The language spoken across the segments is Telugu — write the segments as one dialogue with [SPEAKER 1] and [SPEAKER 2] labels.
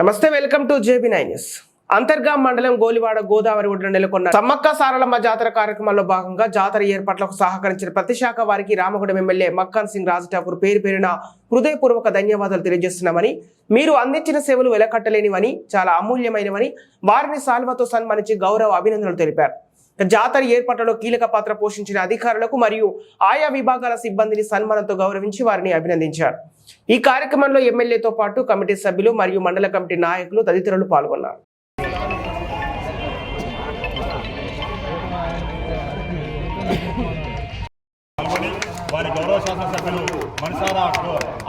[SPEAKER 1] నమస్తే welcome to JB news. Antergaon మండలం గోలివాడ గోదావరి ఒడ్డున నెలకొన్న సమ్మక్క సారలమ్మ జాతర కార్యక్రమంలో భాగంగా జాతర ఏర్పాట్లకు సహకరించిన ప్రతి శాఖ వారికి రామగూడెం ఎమ్మెల్యే మక్కాన్ సింగ్ రాజ్ ఠాకూర్ పేరు పేరున హృదయపూర్వక ధన్యవాదాలు తెలియజేస్తున్నామని మీరు అందించిన సేవలు వెలకట్టలేనివని చాలా అమూల్యమైనవని వారిని సాల్వతో సన్మానించి గౌరవ అభినందనలు తెలిపారు. జాతర ఏర్పాట్లలో కీలక పాత్ర పోషించిన అధికారులకు మరియు ఆయా విభాగాల సిబ్బందిని సన్మానంతో గౌరవించి వారిని అభినందించారు. ఈ కార్యక్రమంలో ఎమ్మెల్యేతో పాటు కమిటీ సభ్యులు మరియు మండల కమిటీ నాయకులు తదితరులు పాల్గొన్నారు.
[SPEAKER 2] పాల్గొని వారి గౌరవ శాసనసభ్యులు మనసారా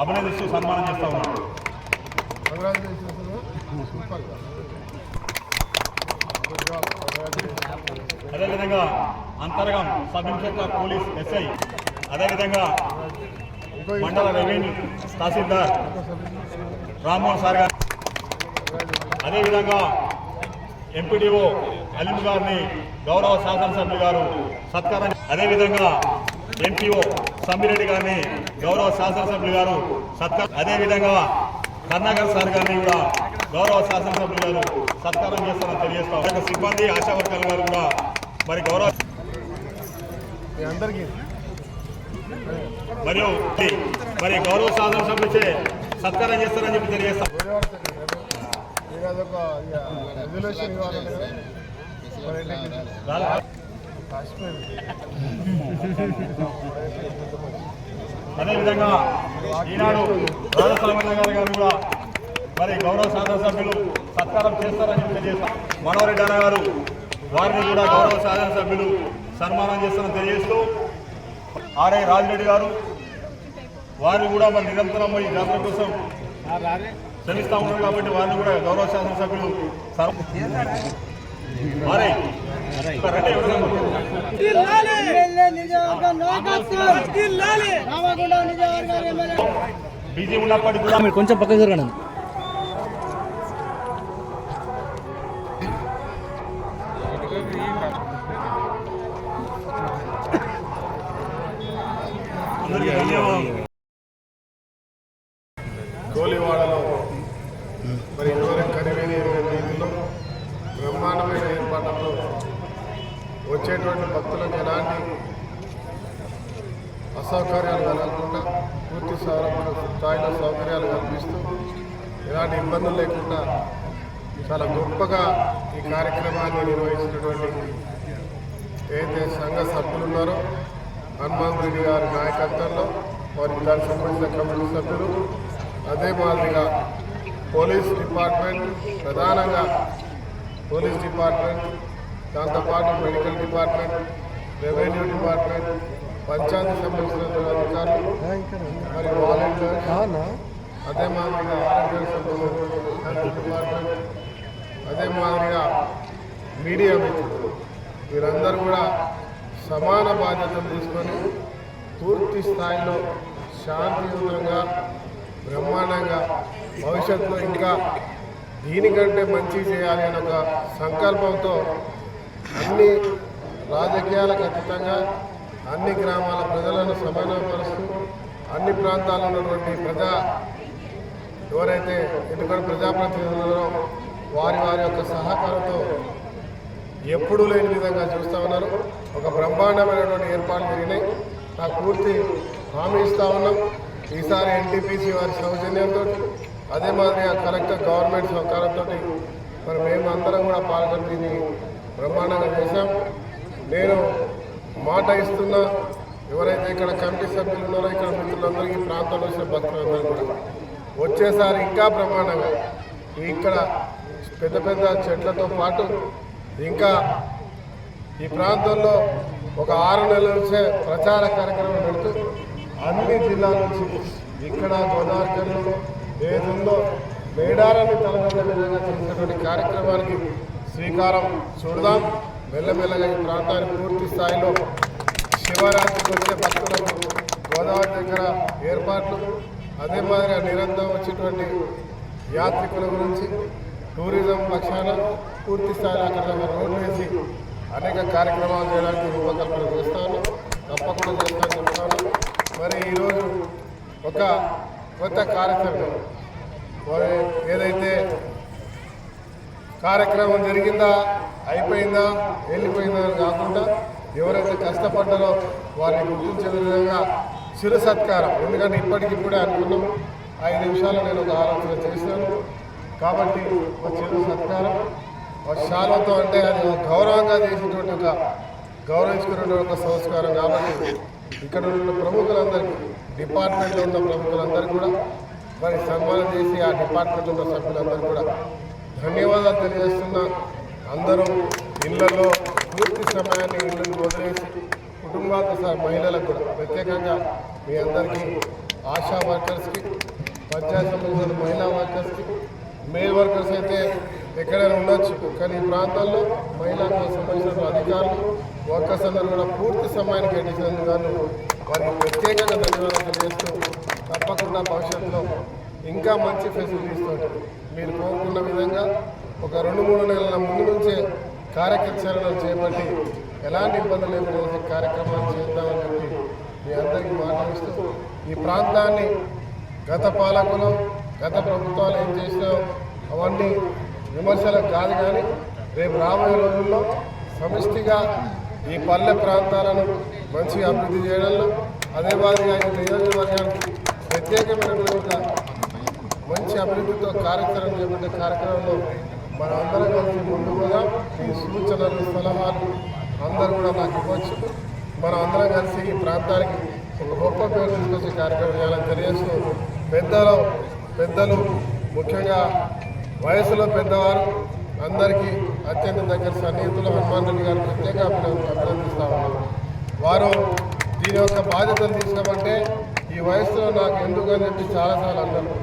[SPEAKER 2] అభినందిస్తూ సన్మానం చేస్తా ఉన్నారు. అదేవిధంగా Antergaon sub inspector police SI అదేవిధంగా మండల రెవెన్యూ తహసీల్దార్ రామ్మోహన్ సార్ గారు. అదేవిధంగా ఎంపీడీఓ అలీం గారిని గౌరవ శాసనసభ్యులు గారు సత్కారం అదేవిధంగా ఎంపీఓ సమ్మిరెడ్డి గారిని గౌరవ శాసనసభ్యులు గారు సత్కారం అదేవిధంగా కర్ణాకర్ సార్ గారిని కూడా గౌరవ శాసనసభ్యులు గారు సత్కారం చేస్తారని తెలియజేస్తాం. సిబ్బంది ఆశా వర్గాల గారు కూడా మరి గౌరవ
[SPEAKER 3] అందరికీ.
[SPEAKER 2] మరియు మరి గౌరవ శాసనసభ్యులచే సత్కారం చేస్తారని చెప్పి తెలియజేస్తాం అదేవిధంగా ఈనాడు రాజస్వామి గారు గారు కూడా మరి గౌరవ శాసనసభ్యులు సత్కారం చేస్తారని తెలియజేస్తాం మనోహరెడ్డి గారు వారిని కూడా గౌరవ శాసనసభ్యులు సన్మానం చేస్తారని తెలియజేస్తూ ఆర్ఐ రాజిరెడ్డి గారు వారిని కూడా మరి నిరంతరం ఈ జాతర కోసం శ్రమిస్తా ఉన్నారు కాబట్టి వారిని కూడా గౌరవ శాసనసభ్యులు సర్ ఆర్ఐ. బిజీ ఉన్నప్పటికీ కూడా
[SPEAKER 4] మీరు కొంచెం పక్కకు జరగండి
[SPEAKER 3] వచ్చేటువంటి భక్తులకు ఎలాంటి అసౌకర్యాలు కలగకుండా పూర్తి సౌర- స్థాయిలో సౌకర్యాలు కల్పిస్తూ ఎలాంటి ఇబ్బందులు లేకుండా చాలా గొప్పగా ఈ కార్యక్రమాన్ని నిర్వహించినటువంటి ఏదైతే సంఘ సభ్యులు ఉన్నారో హనుమాన్ రెడ్డి గారి నాయకత్వంలో వారి దానికి సంబంధించిన కమిటీ సభ్యులు అదే మాదిరిగా పోలీస్ డిపార్ట్మెంట్ ప్రధానంగా పోలీస్ డిపార్ట్మెంట్ దాంతోపాటు medical department revenue department panchayat సంబంధించిన అధికారులు మరి వాలంటీర్స్ అదే మాదిరిగా ఆరోగ్య డిపార్ట్మెంట్ అదే మాదిరిగా మీడియా మిత్రులు. వీరందరూ కూడా సమాన బాధ్యతలు తీసుకొని పూర్తి స్థాయిలో శాంతియుతంగా బ్రహ్మాండంగా భవిష్యత్తులో ఇంకా దీనికంటే మంచి చేయాలి అనే ఒక సంకల్పంతో అన్ని రాజకీయాలకు అతీతంగా అన్ని గ్రామాల ప్రజలను సమన్వయపరుస్తూ అన్ని ప్రాంతాల్లో ఉన్నటువంటి ప్రజా ఎవరైతే ఎందుకంటే ప్రజాప్రతినిధులలో వారి వారి యొక్క సహకారంతో ఎప్పుడూ లేని విధంగా చూస్తూ ఉన్నారు. ఒక బ్రహ్మాండమైనటువంటి ఏర్పాట్లు జరిగినాయి. నాకు పూర్తి హామీ ఇస్తూ ఉన్నాం. ఈసారి ఎన్టీపీసీ వారి సౌజన్యంతో అదే మాదిరిగా కలెక్టర్ గవర్నమెంట్ సహకారంతో మరి మేము అందరం కూడా పాల్గొని దీన్ని బ్రహ్మాండంగా చేశాం నేను మాట ఇస్తున్నా ఎవరైతే ఇక్కడ కమిటీ సభ్యులు ఉన్నారో ఇక్కడ మిత్రులందరికీ ఈ ప్రాంతంలో వచ్చిన భక్తులందరూ కూడా వచ్చేసారి ఇంకా బ్రహ్మాండంగా ఇక్కడ పెద్ద పెద్ద చెట్లతో పాటు ఇంకా ఈ ప్రాంతంలో ఒక ఆరు నెలల నుంచే ప్రచార కార్యక్రమం పెడుతూ అన్ని జిల్లాల నుంచి ఇక్కడ గోదావరి జిల్లాలో ఏదుందో మేడారాన్ని తలపెట్టే విధంగా చేసినటువంటి కార్యక్రమానికి శ్రీకారం చూడదాం. మెల్లమెల్లగా ఈ ప్రాంతాన్ని పూర్తి స్థాయిలో శివరాత్రికి వచ్చే భక్తులకు గోదావరి దగ్గర ఏర్పాట్లు అదే మాదిరిగా నిరంతరం వచ్చేటువంటి యాత్రికుల గురించి టూరిజం పక్షాన పూర్తి స్థాయిలో అక్కడ రోడ్లు వేసి అనేక కార్యక్రమాలు చేయడానికి రూపకల్పన చేస్తాను. తప్పకుండా చేస్తాను చెప్తాను మరి ఈరోజు ఒక కొత్త కార్యక్రమం. మరి ఏదైతే కార్యక్రమం జరిగిందా? అయిపోయిందా? వెళ్ళిపోయిందా? అని కాకుండా ఎవరైతే కష్టపడ్డారో వారిని గుర్తించే విధంగా చిరు సత్కారం. ఎందుకంటే ఇప్పటికిప్పుడే అనుకున్నాం. ఐదు నిమిషాలు నేను ఒక ఆలోచన చేశాను. కాబట్టి ఒక చిరు సత్కారం. ఒక శాలతో అంటే అది ఒక గౌరవంగా చేసినటువంటి ఒక గౌరవించుకునే ఒక సంస్కారం కాబట్టి ఇక్కడ ఉన్న ప్రముఖులందరికీ డిపార్ట్మెంట్లో ఉన్న ప్రముఖులందరికీ కూడా మరి సన్మానం చేసి ఆ డిపార్ట్మెంట్లో ఉన్న సభ్యులందరూ కూడా ధన్యవాదాలు తెలియజేస్తున్నా. అందరూ ఇళ్ళలో పూర్తి సమయాన్ని ఇళ్ళని వదిలేసి కుటుంబాలతో సహా మహిళలకు కూడా ప్రత్యేకంగా మీ అందరికీ ఆశా వర్కర్స్కి పంచాయతీ సంబంధించిన మహిళా వర్కర్స్కి మేల్ వర్కర్స్ అయితే ఎక్కడైనా ఉండొచ్చు కానీ ఈ ప్రాంతాల్లో మహిళలకు సంబంధించిన అధికారులు వర్కర్స్ అందరూ కూడా పూర్తి సమయాన్ని కేటాయించినందుకు వారికి ప్రత్యేకంగా ధన్యవాదాలు తెలియజేస్తూ తప్పకుండా భవిష్యత్తులో ఇంకా మంచి ఫెసిలిటీస్ తోటి మీరు కోరుకున్న విధంగా ఒక రెండు మూడు నెలల ముందు నుంచే కార్యక్రమాలను చేపట్టి ఎలాంటి ఇబ్బంది లేకుండా కార్యక్రమాలు చేద్దామని చెప్పి మీ అందరికీ మాట్లాడుస్తూ ఈ ప్రాంతాన్ని గత పాలకులు గత ప్రభుత్వాలు ఏం చేసినా అవన్నీ విమర్శలకు కాదు కానీ రేపు రాబోయే రోజుల్లో సమిష్టిగా ఈ పల్లె ప్రాంతాలను మంచిగా అభివృద్ధి చేయడంలో అదే మాదిరిగా ఈ నియోజకవర్గానికి ప్రత్యేకమైనటువంటి మంచి అభివృద్ధితో కార్యక్రమం చేపట్టే కార్యక్రమంలో మనం అందరం కలిసి ముందు ఈ సూచనలు సలహాలు అందరూ కూడా నాకు ఇవ్వచ్చు. మనం అందరం కలిసి ఈ ప్రాంతానికి ఒక గొప్ప పేరు తీసుకొచ్చే కార్యక్రమం చేయాలని తెలియజేస్తూ పెద్దలు పెద్దలు ముఖ్యంగా వయసులో పెద్దవారు అందరికీ అత్యంత దగ్గర సన్నిహితులు హనుమాన్ రెడ్డి గారు ప్రత్యేక అభినందన అభినందిస్తా వారు దీని యొక్క బాధ్యతలు తీసుకోమంటే ఈ వయసులో నాకు ఎందుకు అని చెప్పి చాలాసార్లు అన్నారు.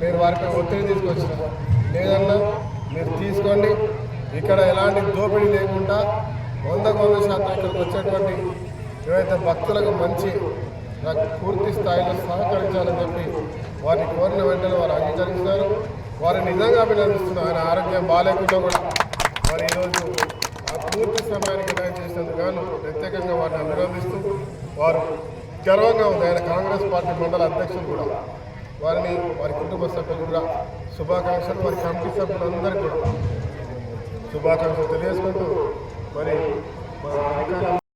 [SPEAKER 3] మీరు వారిపై ఒత్తిడి తీసుకొచ్చిన లేదన్నా మీరు తీసుకోండి. ఇక్కడ ఎలాంటి దోపిడీ లేకుండా వందకు వంద శాతం ఇక్కడికి వచ్చేటువంటి ఏవైతే భక్తులకు మంచి నాకు పూర్తి స్థాయిలో సహకరించాలని చెప్పి వారిని కోరిన వెంటనే వారు అంగీకరిస్తున్నారు వారిని నిజంగా అభినందిస్తున్నారు ఆయన ఆరోగ్యం బాగాలేకుండా కూడా వారు ఈరోజు ఆ పూర్తి సమయానికి న్యాయం చేసినందుకు గాను ప్రత్యేకంగా వారిని అభినందిస్తూ వారు గర్వంగా ఉంది. ఆయన కాంగ్రెస్ పార్టీ మండల అధ్యక్షులు కూడా. వారిని వారి కుటుంబ సభ్యులు కూడా శుభాకాంక్షలు వారి కమిటీ సభ్యులందరికీ కూడా. శుభాకాంక్షలు తెలియజేసుకుంటూ మరి